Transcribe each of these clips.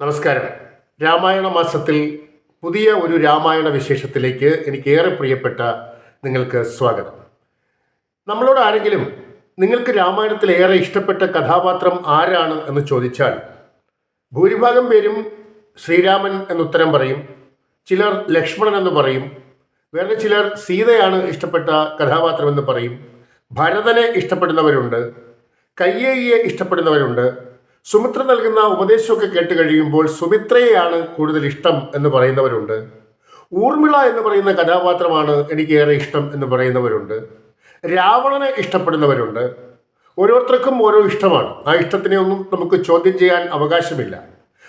നമസ്കാരം. രാമായണ മാസത്തിൽ പുതിയ ഒരു രാമായണ വിശേഷത്തിലേക്ക് എനിക്ക് ഏറെ പ്രിയപ്പെട്ട നിങ്ങൾക്ക് സ്വാഗതം. നമ്മളോട് ആരെങ്കിലും നിങ്ങൾക്ക് രാമായണത്തിൽ ഏറെ ഇഷ്ടപ്പെട്ട കഥാപാത്രം ആരാണ് എന്ന് ചോദിച്ചാൽ ഭൂരിഭാഗം പേരും ശ്രീരാമൻ എന്നുത്തരം പറയും ചിലർ ലക്ഷ്മണൻ എന്ന് പറയും വേറെ ചിലർ സീതയാണ് ഇഷ്ടപ്പെട്ട കഥാപാത്രം എന്ന് പറയും ഭരതനെ ഇഷ്ടപ്പെടുന്നവരുണ്ട് കയ്യേയെ ഇഷ്ടപ്പെടുന്നവരുണ്ട് സുമിത്ര നൽകുന്ന ഉപദേശമൊക്കെ കേട്ട് കഴിയുമ്പോൾ സുമിത്രയെയാണ് കൂടുതൽ ഇഷ്ടം എന്ന് പറയുന്നവരുണ്ട്. ഊർമിള എന്ന് പറയുന്ന കഥാപാത്രമാണ് എനിക്ക് ഏറെ ഇഷ്ടം എന്ന് പറയുന്നവരുണ്ട്. രാവണനെ ഇഷ്ടപ്പെടുന്നവരുണ്ട്. ഓരോരുത്തർക്കും ഓരോ ഇഷ്ടമാണ്. ആ ഇഷ്ടത്തിനെ ഒന്നും നമുക്ക് ചോദ്യം ചെയ്യാൻ അവകാശമില്ല.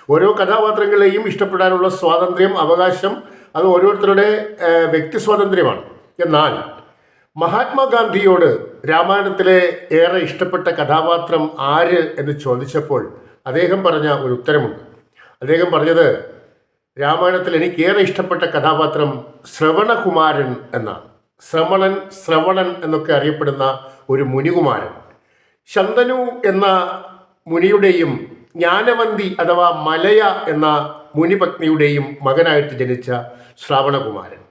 ഓരോ കഥാപാത്രങ്ങളെയും ഇഷ്ടപ്പെടാനുള്ള സ്വാതന്ത്ര്യം അവകാശം അത് ഓരോരുത്തരുടെ വ്യക്തി സ്വാതന്ത്ര്യമാണ്. എന്നാൽ മഹാത്മാഗാന്ധിയോട് രാമായണത്തിലെ ഏറെ ഇഷ്ടപ്പെട്ട കഥാപാത്രം ആര് എന്ന് ചോദിച്ചപ്പോൾ അദ്ദേഹം പറഞ്ഞ ഒരു ഉത്തരമുണ്ട്. അദ്ദേഹം പറഞ്ഞത് രാമായണത്തിൽ എനിക്ക് ഏറെ ഇഷ്ടപ്പെട്ട കഥാപാത്രം ശ്രവണകുമാരൻ എന്നാണ്. ശ്രവണൻ ശ്രവണൻ എന്നൊക്കെ അറിയപ്പെടുന്ന ഒരു മുനികുമാരൻ. ശന്തനു എന്ന മുനിയുടെയും ജ്ഞാനവന്തി അഥവാ മലയ എന്ന മുനിപത്നിയുടെയും മകനായിട്ട് ജനിച്ച ശ്രാവണകുമാരൻ.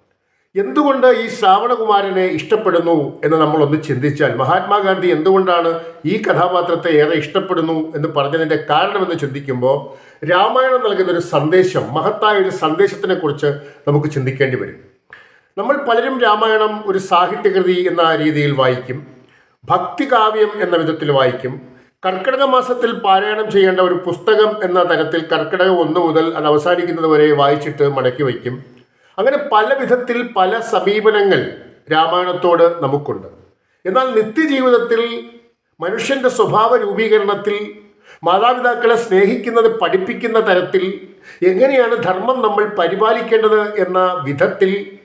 എന്തുകൊണ്ട് ഈ ശ്രാവണകുമാരനെ ഇഷ്ടപ്പെടുന്നു എന്ന് നമ്മളൊന്ന് ചിന്തിച്ചാൽ മഹാത്മാഗാന്ധി എന്തുകൊണ്ടാണ് ഈ കഥാപാത്രത്തെ ഏറെ ഇഷ്ടപ്പെടുന്നു എന്ന് പറഞ്ഞതിന്റെ കാരണമെന്ന് ചിന്തിക്കുമ്പോൾ രാമായണം നൽകുന്ന ഒരു സന്ദേശം മഹത്തായ ഒരു സന്ദേശത്തിനെ കുറിച്ച് നമുക്ക് ചിന്തിക്കേണ്ടി വരും. നമ്മൾ പലരും രാമായണം ഒരു സാഹിത്യകൃതി എന്ന രീതിയിൽ വായിക്കും ഭക്തികാവ്യം എന്ന വിധത്തിൽ വായിക്കും കർക്കിടക മാസത്തിൽ പാരായണം ചെയ്യേണ്ട ഒരു പുസ്തകം എന്ന തരത്തിൽ കർക്കിടകം ഒന്ന് മുതൽ അത് അവസാനിക്കുന്നത് വരെ വായിച്ചിട്ട് മടക്കി വയ്ക്കും. അങ്ങനെ പല വിധത്തിൽ പല സമീപനങ്ങൾ രാമായണത്തോട് നമുക്കുണ്ട്. എന്നാൽ നിത്യജീവിതത്തിൽ മനുഷ്യന്റെ സ്വഭാവ രൂപീകരണത്തിൽ മാതാപിതാക്കളെ സ്നേഹിക്കുന്നത് പഠിപ്പിക്കുന്ന തരത്തിൽ എങ്ങനെയാണ് ധർമ്മം നമ്മൾ പരിപാലിക്കേണ്ടത് എന്ന വിധത്തിൽ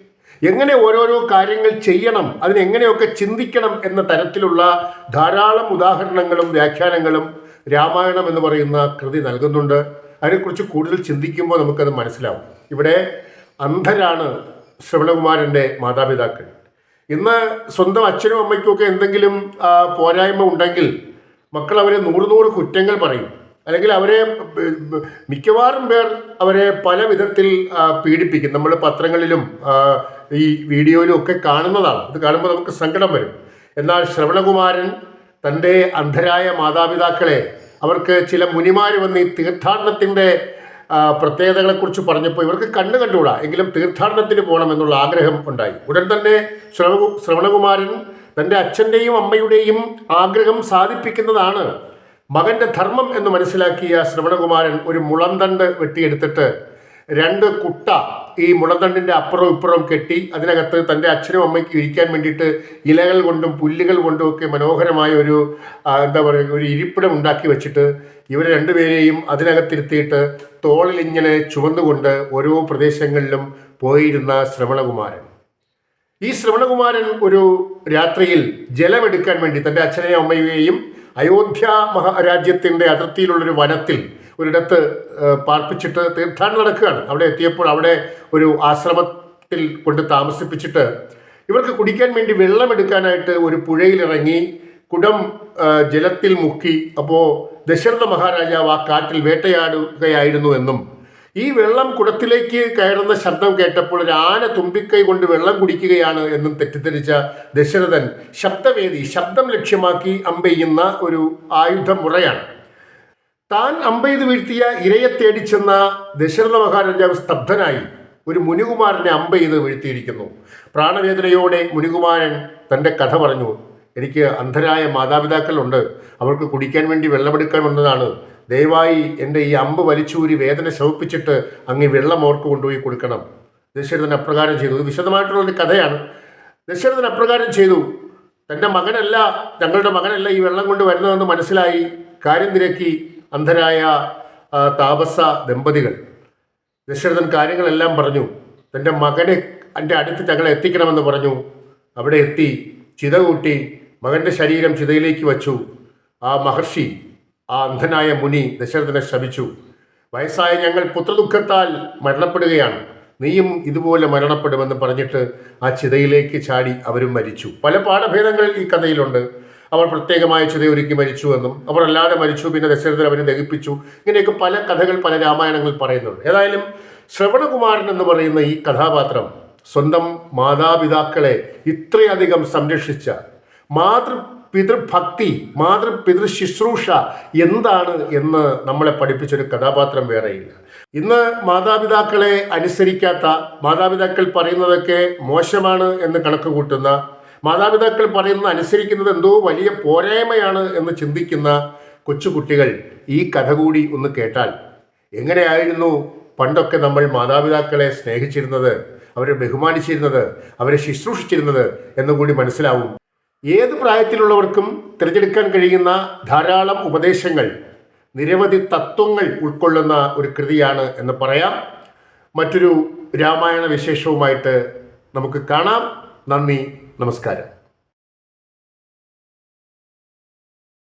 എങ്ങനെ ഓരോരോ കാര്യങ്ങൾ ചെയ്യണം അതിനെങ്ങനെയൊക്കെ ചിന്തിക്കണം എന്ന തരത്തിലുള്ള ധാരാളം ഉദാഹരണങ്ങളും വ്യാഖ്യാനങ്ങളും രാമായണം എന്ന് പറയുന്ന കൃതി നൽകുന്നുണ്ട്. അതിനെക്കുറിച്ച് കൂടുതൽ ചിന്തിക്കുമ്പോൾ നമുക്കത് മനസ്സിലാവും. ഇവിടെ അന്ധരാണ് ശ്രവണകുമാരന്റെ മാതാപിതാക്കൾ. ഇന്ന് സ്വന്തം അച്ഛനും അമ്മയ്ക്കുമൊക്കെ എന്തെങ്കിലും പോരായ്മ ഉണ്ടെങ്കിൽ മക്കൾ അവരെ നൂറ് നൂറ് കുറ്റങ്ങൾ പറയും. അല്ലെങ്കിൽ അവരെ മിക്കവാറും പേർ അവരെ പല വിധത്തിൽ പീഡിപ്പിക്കും. നമ്മൾ പത്രങ്ങളിലും ഈ വീഡിയോയിലും ഒക്കെ കാണുന്നതാണ്. ഇത് കാണുമ്പോൾ നമുക്ക് സങ്കടം വരും. എന്നാൽ ശ്രവണകുമാരൻ തന്റെ അന്ധരായ മാതാപിതാക്കളെ അവർക്ക് ചില മുനിമാർ വന്ന് ഈ തീർത്ഥാടനത്തിന്റെ പ്രത്യേകതകളെക്കുറിച്ച് പറഞ്ഞപ്പോൾ ഇവർക്ക് കണ്ണ് കണ്ടുകൂടാ? എങ്കിലും തീർത്ഥാടനത്തിന് പോകണമെന്നുള്ള ആഗ്രഹം ഉണ്ടായി. ഉടൻ തന്നെ ശ്രവണ ശ്രവണകുമാരൻ തന്റെ അച്ഛന്റെയും അമ്മയുടെയും ആഗ്രഹം സാധിപ്പിക്കുന്നതാണ്. മകന്റെ ധർമ്മം എന്ന് മനസ്സിലാക്കിയ ശ്രവണകുമാരൻ ഒരു മുളന്തണ്ട് വെട്ടിയെടുത്തിട്ട് രണ്ട് കുട്ട ഈ മുളന്തണ്ടിന്റെ അപ്പുറവും ഇപ്പുറവും കെട്ടി അതിനകത്ത് തന്റെ അച്ഛനും അമ്മയ്ക്കും ഇരിക്കാൻ വേണ്ടിയിട്ട് ഇലകൾ കൊണ്ടും പുല്ലുകൾ കൊണ്ടും ഒക്കെ മനോഹരമായ ഒരു എന്താ പറയുക ഒരു ഇരിപ്പിടം ഉണ്ടാക്കി വെച്ചിട്ട് ഇവർ രണ്ടുപേരെയും അതിനകത്തിരുത്തിയിട്ട് തോളിൽ ഇങ്ങനെ ചുമന്നുകൊണ്ട് ഓരോ പ്രദേശങ്ങളിലും പോയിരുന്ന ശ്രവണകുമാരൻ. ഈ ശ്രവണകുമാരൻ ഒരു രാത്രിയിൽ ജലമെടുക്കാൻ വേണ്ടി തന്റെ അച്ഛനെയും അമ്മയെയും അയോധ്യ മഹാരാജ്യത്തിന്റെ അതിർത്തിയിലുള്ളൊരു വനത്തിൽ ഒരിടത്ത് പാർപ്പിച്ചിട്ട് തീർത്ഥാടനം നടക്കുകയാണ്. അവിടെ എത്തിയപ്പോൾ അവിടെ ഒരു ആശ്രമത്തിൽ കൊണ്ട് താമസിപ്പിച്ചിട്ട് ഇവർക്ക് കുടിക്കാൻ വേണ്ടി വെള്ളമെടുക്കാനായിട്ട് ഒരു പുഴയിലിറങ്ങി കുടം ജലത്തിൽ മുക്കി. അപ്പോൾ ദശരഥ മഹാരാജാവ് ആ കാട്ടിൽ വേട്ടയാടുകയായിരുന്നു എന്നും. ഈ വെള്ളം കുടത്തിലേക്ക് കയറുന്ന ശബ്ദം കേട്ടപ്പോൾ ഒരു ആന തുമ്പിക്കൈ കൊണ്ട് വെള്ളം കുടിക്കുകയാണ് എന്നും തെറ്റിദ്ധരിച്ച ദശരഥൻ ശബ്ദവേദി ശബ്ദം ലക്ഷ്യമാക്കി അമ്പെയ്യുന്ന ഒരു ആയുധമുറയാണ്. താൻ അമ്പെയ്ത് വീഴ്ത്തിയ ഇരയെ തേടി ചെന്ന ദശരഥ മഹാരാജാവ് സ്തബ്ധനായി ഒരു മുനികുമാരനെ അമ്പെയ്ത് വീഴ്ത്തിയിരിക്കുന്നു. പ്രാണവേദനയോടെ മുനികുമാരൻ തന്റെ കഥ പറഞ്ഞു. എനിക്ക് അന്ധരായ മാതാപിതാക്കളുണ്ട്. അവർക്ക് കുടിക്കാൻ വേണ്ടി വെള്ളമെടുക്കാൻ വന്നതാണ്. ദയവായി എന്റെ ഈ അമ്പ് വലിച്ചൂരി വേദന ശമിപ്പിച്ചിട്ട് അങ്ങ് വെള്ളം ഓർക്ക് കൊണ്ടുപോയി കൊടുക്കണം. ദശരഥൻ അപ്രകാരം ചെയ്തു. വിശദമായിട്ടുള്ള കഥയാണ്. ദശരഥൻ അപ്രകാരം ചെയ്തു. തന്റെ മകനല്ല തങ്ങളുടെ മകനല്ല ഈ വെള്ളം കൊണ്ട് വരുന്നതെന്ന് മനസ്സിലായി. കാര്യം തിരക്കി. അന്ധരായ താപസ ദമ്പതികൾ. ദശരഥൻ കാര്യങ്ങളെല്ലാം പറഞ്ഞു. തന്റെ മകനെ എന്റെ അടുത്ത് ഞങ്ങളെ എത്തിക്കണമെന്ന് പറഞ്ഞു. അവിടെ എത്തി ചിത കൂട്ടി മകന്റെ ശരീരം ചിതയിലേക്ക് വച്ചു. ആ മഹർഷി ആ അന്ധനായ മുനി ദശരഥനെ ശപിച്ചു. വയസ്സായ ഞങ്ങൾ പുത്രദുഃഖത്താൽ മരണപ്പെടുകയാണ്. നീയും ഇതുപോലെ മരണപ്പെടുമെന്ന് പറഞ്ഞിട്ട് ആ ചിതയിലേക്ക് ചാടി അവരും മരിച്ചു. പല പാഠഭേദങ്ങൾ ഈ കഥയിലുണ്ട്. അവർ പ്രത്യേകമായ ചിതയൊരുക്കി മരിച്ചു എന്നും അവർ അല്ലാതെ മരിച്ചു പിന്നെ ദശരഥൻ അവരെ ദഹിപ്പിച്ചു. ഇങ്ങനെയൊക്കെ പല കഥകൾ പല രാമായണങ്ങളിൽ പറയുന്നുണ്ട്. ഏതായാലും ശ്രവണകുമാരൻ എന്ന് പറയുന്ന ഈ കഥാപാത്രം സ്വന്തം മാതാപിതാക്കളെ ഇത്രയധികം സംരക്ഷിച്ച മാതൃ പിതൃഭക്തി മാതൃ പിതൃ ശുശ്രൂഷ എന്താണ് എന്ന് നമ്മളെ പഠിപ്പിച്ചൊരു കഥാപാത്രം വേറെയില്ല. ഇന്ന് മാതാപിതാക്കളെ അനുസരിക്കാത്ത മാതാപിതാക്കൾ പറയുന്നതൊക്കെ മോശമാണ് എന്ന് കണക്ക് കൂട്ടുന്ന മാതാപിതാക്കൾ പറയുന്നത് അനുസരിക്കുന്നത് എന്തോ വലിയ പോരായ്മയാണ് എന്ന് ചിന്തിക്കുന്ന കൊച്ചുകുട്ടികൾ ഈ കഥ കൂടി ഒന്ന് കേട്ടാൽ എങ്ങനെയായിരുന്നു പണ്ടൊക്കെ നമ്മൾ മാതാപിതാക്കളെ സ്നേഹിച്ചിരുന്നത് അവരെ ബഹുമാനിച്ചിരുന്നത് അവരെ ശുശ്രൂഷിച്ചിരുന്നത് എന്നുകൂടി മനസ്സിലാവും. ഏത് പ്രായത്തിലുള്ളവർക്കും തിരഞ്ഞെടുക്കാൻ കഴിയുന്ന ധാരാളം ഉപദേശങ്ങൾ നിരവധി തത്വങ്ങൾ ഉൾക്കൊള്ളുന്ന ഒരു കൃതിയാണ് എന്ന് പറയാം. മറ്റൊരു രാമായണ വിശേഷവുമായിട്ട് നമുക്ക് കാണാം. നന്ദി. നമസ്കാരം.